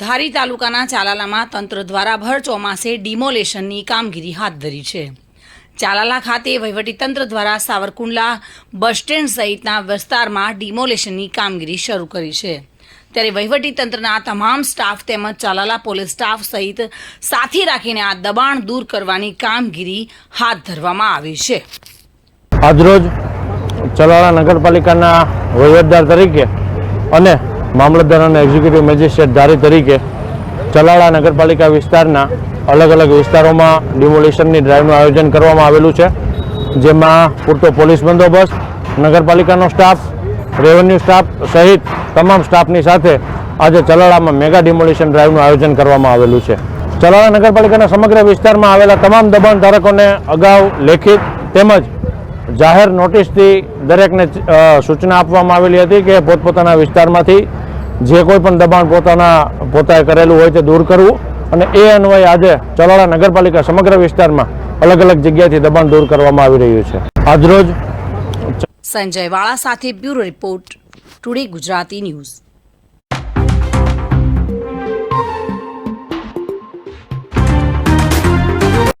ધારી તાલુકાના ચાલાલામાં તંત્ર દ્વારા ભર ચોમાસે ડિમોલેશનની કામગીરી હાથ ધરી છે. ચાલાલા ખાતે વહીવટીતંત્ર દ્વારા સાવરકુંડલા બસ સ્ટેન્ડ સહિતના વિસ્તારમાં ડિમોલેશનની કામગીરી શરૂ કરી છે. ત્યારે વહીવટીતંત્રના તમામ સ્ટાફ તેમજ ચાલાલા પોલીસ સ્ટાફ સહિત સાથી રાખીને આ દબાણ દૂર કરવાની કામગીરી હાથ ધરવામાં આવી છે. આજરોજ ચાલાલા નગરપાલિકાના વહીવટદાર તરીકે અને મામલતદાર અને એક્ઝિક્યુટિવ મેજિસ્ટ્રેટ ધારી તરીકે ચલાળા નગરપાલિકા વિસ્તારના અલગ અલગ વિસ્તારોમાં ડિમોલિશનની ડ્રાઈવનું આયોજન કરવામાં આવેલું છે. જેમાં પૂરતો પોલીસ બંદોબસ્ત, નગરપાલિકાનો સ્ટાફ રેવન્યુ સ્ટાફ સહિત તમામ સ્ટાફની સાથે આજે ચલાળામાં મેગા ડિમોલિશન ડ્રાઈવનું આયોજન કરવામાં આવેલું છે. ચલાળા નગરપાલિકાના સમગ્ર વિસ્તારમાં આવેલા તમામ દબાણ ધારકોને અગાઉ લેખિત તેમજ જાહેર નોટિસથી દરેકને સૂચના આપવામાં આવેલી હતી કે પોતપોતાના વિસ્તારમાંથી જે કોઈ પણ દબાણ પોતાના પોતાએ કરેલું હોય તે દૂર કરવું અને એ અન્વયે આજે ચલાળા નગરપાલિકા સમગ્ર વિસ્તારમાં અલગ અલગ જગ્યાએથી દબાણ દૂર કરવામાં આવી રહ્યું છે. આજરોજ સંજય વાળા સાથે bureau report, today Gujarati news.